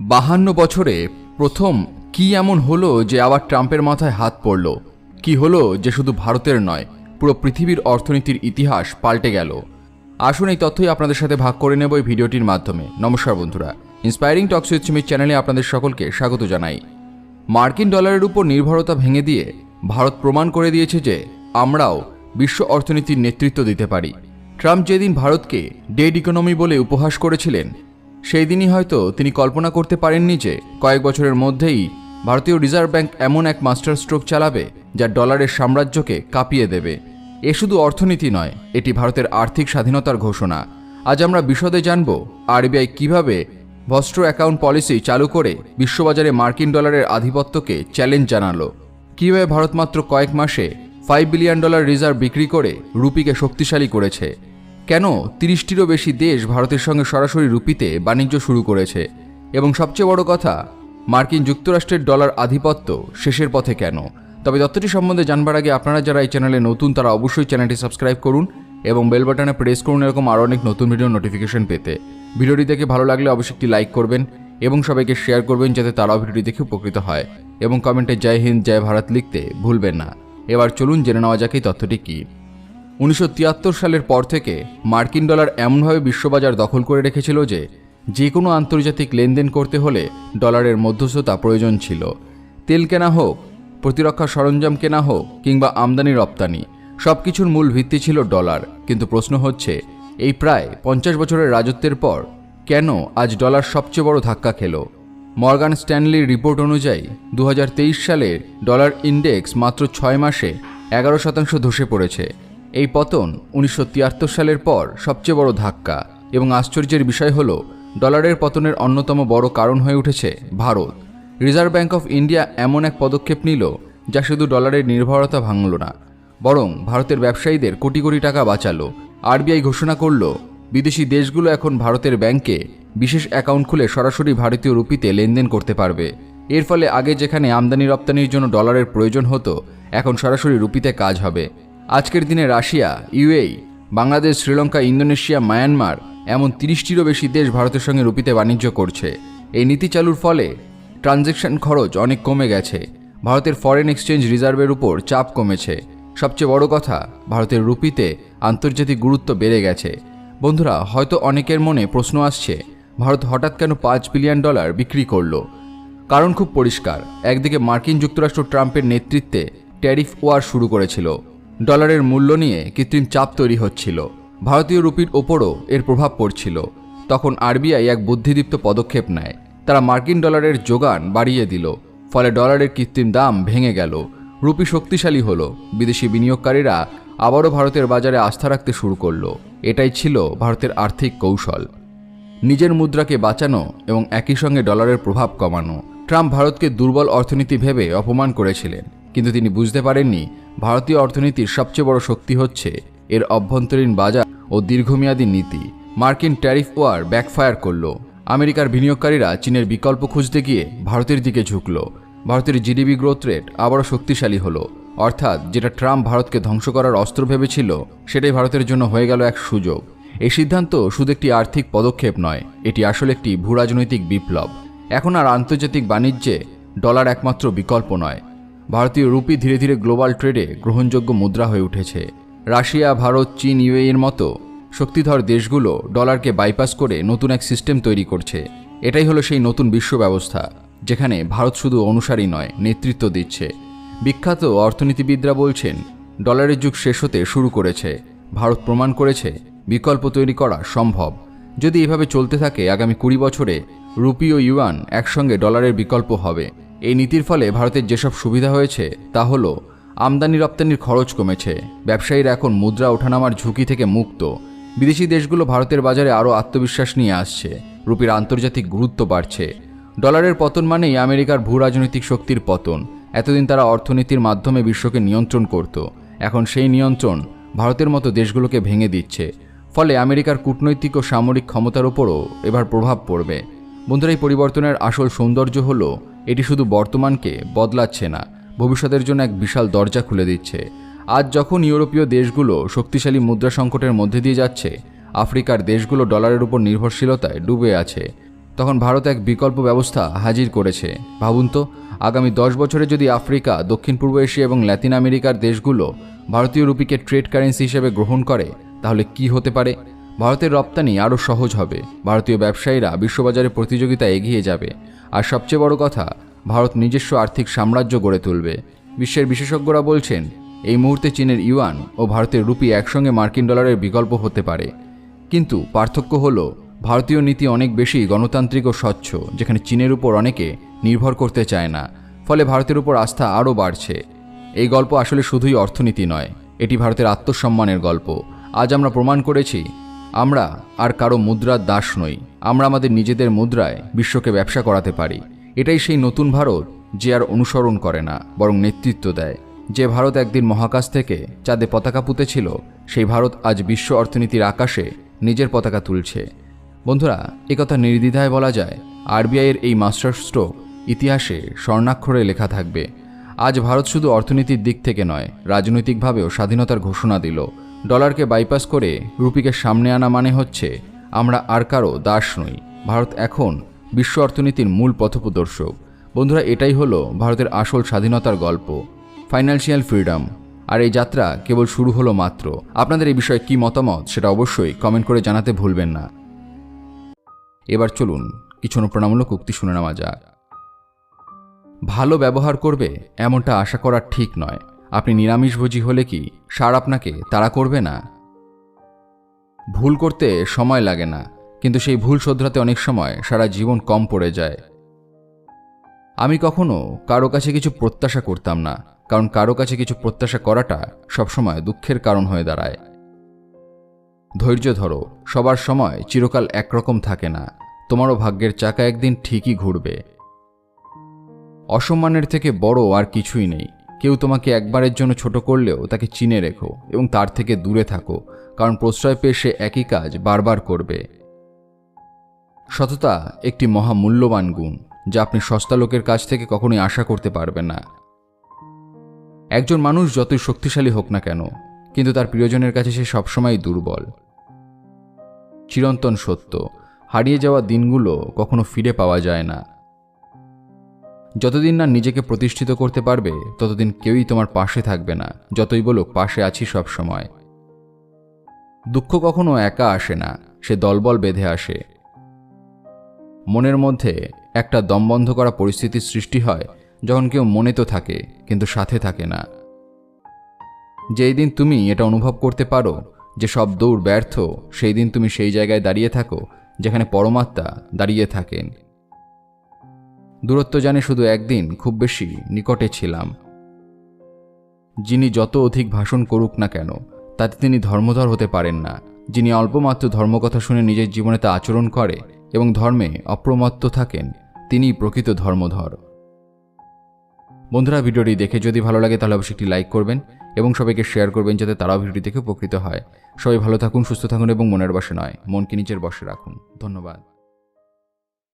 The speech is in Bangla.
বাহান্ন বছরে প্রথম কি এমন হলো যে আবার ট্রাম্পের মাথায় হাত পড়ল? কি হলো যে শুধু ভারতের নয়, পুরো পৃথিবীর অর্থনীতির ইতিহাস পাল্টে গেল? আসুন এই তথ্যই আপনাদের সাথে ভাগ করে নেব এই ভিডিওটির মাধ্যমে। নমস্কার বন্ধুরা। ইন্সপায়ারিং টক্স উইথ চ্যানেলে আপনাদের সকলকে স্বাগত জানাই। মার্কিন ডলারের উপর নির্ভরতা ভেঙে দিয়ে ভারত প্রমাণ করে দিয়েছে যে আমরাও বিশ্ব অর্থনীতির নেতৃত্ব দিতে পারি। ট্রাম্প যেদিন ভারতকে ডেড ইকোনমি বলে উপহাস করেছিলেন সেই দিনই হয়তো তিনি কল্পনা করতে পারেননি যে কয়েক বছরের মধ্যেই ভারতীয় রিজার্ভ ব্যাংক এমন এক মাস্টার স্ট্রোক চালাবে যা ডলারের সাম্রাজ্যকে কাঁপিয়ে দেবে। এ শুধু অর্থনীতি নয়, এটি ভারতের আর্থিক স্বাধীনতার ঘোষণা। আজ আমরা বিশদে জানব আরবিআই কীভাবে ভস্ট্র অ্যাকাউন্ট পলিসি চালু করে বিশ্ববাজারে মার্কিন ডলারের আধিপত্যকে চ্যালেঞ্জ জানালো। কীভাবে ভারত মাত্র কয়েক মাসে ফাইভ বিলিয়ন ডলার রিজার্ভ বিক্রি করে রুপিকে শক্তিশালী করেছে। কেন তিরিশটিরও বেশি দেশ ভারতের সঙ্গে সরাসরি রুপিতে বাণিজ্য শুরু করেছে? এবং সবচেয়ে বড় কথা, মার্কিন যুক্তরাষ্ট্রের ডলার আধিপত্য শেষের পথে কেন? তবে তথ্যটি সম্বন্ধে জানবার আগে আপনারা যারা এই চ্যানেলে নতুন, তারা অবশ্যই চ্যানেলটি সাবস্ক্রাইব করুন এবং বেল বাটনে প্রেস করুন এরকম আরও অনেক নতুন ভিডিও নোটিফিকেশন পেতে। ভিডিওটি দেখে ভালো লাগলে অবশ্যই একটি লাইক করবেন এবং সবাইকে শেয়ার করবেন যাতে তারাও ভিডিওটি দেখে উপকৃত হয়। এবং কমেন্টে জয় হিন্দ, জয় ভারত লিখতে ভুলবেন না। এবার চলুন জেনে নেওয়া যাক এই তথ্যটি কী। উনিশশো তিয়াত্তর সালের পর থেকে মার্কিন ডলার এমনভাবে বিশ্ববাজার দখল করে রেখেছিল যে যে কোনো আন্তর্জাতিক লেনদেন করতে হলে ডলারের মধ্যস্থতা প্রয়োজন ছিল। তেল কেনা হোক, প্রতিরক্ষা সরঞ্জাম কেনা হোক কিংবা আমদানি রপ্তানি সব কিছুর মূল ভিত্তি ছিল ডলার। কিন্তু প্রশ্ন হচ্ছে, এই প্রায় পঞ্চাশ বছরের রাজত্বের পর কেন আজ ডলার সবচেয়ে বড় ধাক্কা খেলো? মর্গান স্ট্যানলির রিপোর্ট অনুযায়ী দু হাজার তেইশ সালের ডলার ইন্ডেক্স মাত্র ছয় মাসে এগারো শতাংশ ধসে পড়েছে। এই পতন উনিশশো তিয়াত্তর সালের পর সবচেয়ে বড় ধাক্কা এবং আশ্চর্যের বিষয় হল, ডলারের পতনের অন্যতম বড় কারণ হয়ে উঠেছে Bharat. Reserve Bank of India এমন এক পদক্ষেপ নিল যা শুধু ডলারের নির্ভরতা ভাঙল না, বরং ভারতের ব্যবসায়ীদের কোটি কোটি টাকা বাঁচালো। আরবিআই ঘোষণা করল, বিদেশি দেশগুলো এখন ভারতের ব্যাংকে বিশেষ অ্যাকাউন্ট খুলে সরাসরি ভারতীয় রুপিতে লেনদেন করতে পারবে। এর ফলে আগে যেখানে আমদানি রপ্তানির জন্য ডলারের প্রয়োজন হতো, এখন সরাসরি রুপিতে কাজ হবে। আজকের দিনে Russia UAE Bangladesh, Sri Lanka, Indonesia, Myanmar এমন তিরিশটিরও বেশি দেশ ভারতের সঙ্গে রুপিতে বাণিজ্য করছে। এই নীতি চালুর ফলে ট্রানজ্যাকশন খরচ অনেক কমে গেছে। ভারতের ফরেন এক্সচেঞ্জ রিজার্ভের উপর চাপ কমেছে। সবচেয়ে বড় কথা, ভারতের রুপিতে আন্তর্জাতিক গুরুত্ব বেড়ে গেছে। বন্ধুরা, হয়তো অনেকের মনে প্রশ্ন আসছে, ভারত হঠাৎ কেন পাঁচ বিলিয়ন ডলার বিক্রি করল? কারণ খুব পরিষ্কার, একদিকে মার্কিন যুক্তরাষ্ট্র ট্রাম্পের নেতৃত্বে ট্যারিফ ওয়ার শুরু করেছিল। ডলারের মূল্য নিয়ে কৃত্রিম চাপ তৈরি হচ্ছিল। ভারতীয় রুপির ওপরও এর প্রভাব পড়ছিল। তখন আরবিআই এক বুদ্ধিদীপ্ত পদক্ষেপ নেয়। তারা মার্কিন ডলারের যোগান বাড়িয়ে দিল। ফলে ডলারের কৃত্রিম দাম ভেঙে গেল। রুপি শক্তিশালী হলো। বিদেশি বিনিয়োগকারীরা আবারও ভারতের বাজারে আস্থা রাখতে শুরু করল। এটাই ছিল ভারতের আর্থিক কৌশল। নিজের মুদ্রাকে বাঁচানো এবং একই সঙ্গে ডলারের প্রভাব কমানো। ট্রাম্প ভারতকে দুর্বল অর্থনীতি ভেবে অপমান করেছিলেন। কিন্তু তিনি বুঝতে পারেননি ভারতীয় অর্থনীতির সবচেয়ে বড় শক্তি হচ্ছে এর অভ্যন্তরীণ বাজার ও দীর্ঘমেয়াদী নীতি। মার্কিন ট্যারিফ ওয়ার ব্যাকফায়ার করল। আমেরিকার বিনিয়োগকারীরা চীনের বিকল্প খুঁজতে গিয়ে ভারতের দিকে ঝুঁকল। ভারতের জিডিপি গ্রোথ রেট আবারও শক্তিশালী হলো। অর্থাৎ যেটা ট্রাম্প ভারতকে ধ্বংস করার অস্ত্র ভেবেছিল, সেটাই ভারতের জন্য হয়ে গেল এক সুযোগ। এই সিদ্ধান্ত শুধু একটি আর্থিক পদক্ষেপ নয়, এটি আসলে একটি ভূরাজনৈতিক বিপ্লব। এখন আর আন্তর্জাতিক বাণিজ্যে ডলার একমাত্র বিকল্প নয়। ভারতীয় রুপি ধীরে ধীরে গ্লোবাল ট্রেডে গ্রহণযোগ্য মুদ্রা হয়ে উঠেছে। রাশিয়া, ভারত, চীন ইউএর মতো শক্তিধর দেশগুলো ডলারকে বাইপাস করে নতুন এক সিস্টেম তৈরি করছে। এটাই হলো সেই নতুন বিশ্ব ব্যবস্থা, যেখানে ভারত শুধু অনুসারী নয়, নেতৃত্ব দিচ্ছে। বিখ্যাত অর্থনীতিবিদরা বলছেন, ডলারের যুগ শেষ হতে শুরু করেছে। ভারত প্রমাণ করেছে, বিকল্প তৈরি করা সম্ভব। যদি এভাবে চলতে থাকে, আগামী কুড়ি বছরে রুপি ও ইউয়ান একসঙ্গে ডলারের বিকল্প হবে। এই নীতির ফলে ভারতের যেসব সুবিধা হয়েছে, তা হল আমদানি রপ্তানির খরচ কমেছে, ব্যবসায়ীরা এখন মুদ্রা ওঠানামার ঝুঁকি থেকে মুক্ত। বিদেশি দেশগুলো ভারতের বাজারে আরও আত্মবিশ্বাস নিয়ে আসছে, রুপির আন্তর্জাতিক গুরুত্ব বাড়ছে। ডলারের পতন মানেই আমেরিকার ভূ রাজনৈতিক শক্তির পতন। এতদিন তারা অর্থনীতির মাধ্যমে বিশ্বকে নিয়ন্ত্রণ করত। এখন সেই নিয়ন্ত্রণ ভারতের মতো দেশগুলোকে ভেঙে দিচ্ছে। ফলে আমেরিকার কূটনৈতিক ও সামরিক ক্ষমতার উপরও এবার প্রভাব পড়বে। বন্ধুরা, এই পরিবর্তনের আসল সৌন্দর্য হল এটি শুধু বর্তমানকে বদলাচ্ছে না, ভবিষ্যতের জন্য এক বিশাল দরজা খুলে দিচ্ছে। আজ যখন ইউরোপীয় দেশগুলো শক্তিশালী মুদ্রা সংকটের মধ্যে দিয়ে যাচ্ছে, আফ্রিকার দেশগুলো ডলারের উপর নির্ভরশীলতায় ডুবে আছে, তখন ভারত এক বিকল্প ব্যবস্থা হাজির করেছে। ভাবুন তো, আগামী দশ বছরে যদি আফ্রিকা, দক্ষিণ পূর্ব এশিয়া এবং ল্যাতিন আমেরিকার দেশগুলো ভারতীয় রুপিকে ট্রেড কারেন্সি হিসেবে গ্রহণ করে, তাহলে কি হতে পারে? ভারতের রপ্তানি আরও সহজ হবে। ভারতীয় ব্যবসায়ীরা বিশ্ববাজারে প্রতিযোগিতা এগিয়ে যাবে। আর সবচেয়ে বড় কথা, ভারত নিজস্ব আর্থিক সাম্রাজ্য গড়ে তুলবে। বিশ্বের বিশেষজ্ঞরা বলছেন, এই মুহূর্তে চীনের ইউয়ান ও ভারতের রুপি একসঙ্গে মার্কিন ডলারের বিকল্প হতে পারে। কিন্তু পার্থক্য হলো, ভারতীয় নীতি অনেক বেশি গণতান্ত্রিক ও স্বচ্ছ, যেখানে চীনের উপর অনেকে নির্ভর করতে চায় না। ফলে ভারতের উপর আস্থা আরও বাড়ছে। এই গল্প আসলে শুধুই অর্থনীতি নয়, এটি ভারতের আত্মসম্মানের গল্প। আজ আমরা প্রমাণ করেছি আমরা আর কারও মুদ্রার দাস নই। আমরা আমাদের নিজেদের মুদ্রায় বিশ্বকে ব্যবসা করাতে পারি। এটাই সেই নতুন ভারত যে আর অনুসরণ করে না, বরং নেতৃত্ব দেয়। যে ভারত একদিন মহাকাশ থেকে চাঁদে পতাকা পুঁতেছিল, সেই ভারত আজ বিশ্ব অর্থনীতির আকাশে নিজের পতাকা তুলছে। বন্ধুরা একথা নির্দ্বিধায় বলা যায় আরবিআইয়ের এই মাস্টার স্ট্রোক ইতিহাসে স্বর্ণাক্ষরে লেখা থাকবে। আজ ভারত শুধু অর্থনীতির দিক থেকে নয়, রাজনৈতিকভাবেও স্বাধীনতার ঘোষণা দিল। ডলারকে বাইপাস করে রুপিকে সামনে আনা মানে হচ্ছে, আমরা আর কারও দাস নই। ভারত এখন বিশ্ব অর্থনীতির মূল পথপ্রদর্শক। বন্ধুরা, এটাই হলো ভারতের আসল স্বাধীনতার গল্প ফাইন্যান্সিয়াল ফ্রিডম আর এই যাত্রা কেবল শুরু হলো মাত্র। আপনাদের এই বিষয়ে কি মতামত সেটা অবশ্যই কমেন্ট করে জানাতে ভুলবেন না। এবার চলুন কিছু অনুপ্রেরণামূলক উক্তি শুনে নেওয়া যাক। ভালো ব্যবহার করবে এমনটা আশা করা ঠিক নয়। আপনি নিরামিষভোজী হলে কি সার আপনাকে তাড়া করবে না? ভুল করতে সময় লাগে না, কিন্তু সেই ভুল শোধরাতে অনেক সময় সারা জীবন কম পড়ে যায়। আমি কখনো কারও কাছে কিছু প্রত্যাশা করতাম না, কারণ কারও কাছে কিছু প্রত্যাশা করাটা সবসময় দুঃখের কারণ হয়ে দাঁড়ায়। ধৈর্য ধরো, সবার সময় চিরকাল একরকম থাকে না, তোমারও ভাগ্যের চাকা একদিন ঠিকই ঘুরবে। অসম্মানের থেকে বড় আর কিছুই নেই। কেউ তোমাকে একবারের জন্য ছোট করলেও তাকে চিনে রেখো এবং তার থেকে দূরে থাকো, কারণ প্রশ্রয় পেয়ে সে একই কাজ বারবার করবে। সততা একটি মহামূল্যবান গুণ, যা আপনি সস্তা লোকের কাছ থেকে কখনোই আশা করতে পারবেন না। একজন মানুষ যতই শক্তিশালী হোক না কেন, কিন্তু তার প্রিয়জনের কাছে সে সবসময় দুর্বল। চিরন্তন সত্য, হারিয়ে যাওয়া দিনগুলো কখনো ফিরে পাওয়া যায় না। যতদিন না নিজেকে প্রতিষ্ঠিত করতে পারবে, ততদিন কেউই তোমার পাশে থাকবে না, যতই বলো পাশে আছি সব সময়। দুঃখ কখনো একা আসে না, সে দলবল বেঁধে আসে। মনের মধ্যে একটা দমবন্ধ করা পরিস্থিতির সৃষ্টি হয়, যখন কেউ মনে তো থাকে, কিন্তু সাথে থাকে না। যেই দিন তুমি এটা অনুভব করতে পারো, যে সব দৌড় ব্যর্থ, সেই দিন তুমি সেই জায়গায় দাঁড়িয়ে থাকো, যেখানে পরমাত্মা দাঁড়িয়ে থাকেন। দূরত্ব জানে শুধু একদিন, খুব বেশি নিকটে ছিলাম। যিনি যত অধিক ভাষণ করুক না কেন, তাতে তিনি ধর্মধর হতে পারেন না। যিনি অল্পমাত্র ধর্মকথা শুনে নিজের জীবনে তা আচরণ করে এবং ধর্মে অপ্রমত্ত থাকেন, তিনিই প্রকৃত ধর্মধর। বন্ধুরা, ভিডিওটি দেখে যদি ভালো লাগে, তাহলে অবশ্যই একটি লাইক করবেন এবং সবাইকে শেয়ার করবেন যাতে তারাও ভিডিওটি দেখে উপকৃত হয়। সবাই ভালো থাকুন, সুস্থ থাকুন এবং মনের বসে নয়, মনকে নিজের বসে রাখুন। ধন্যবাদ।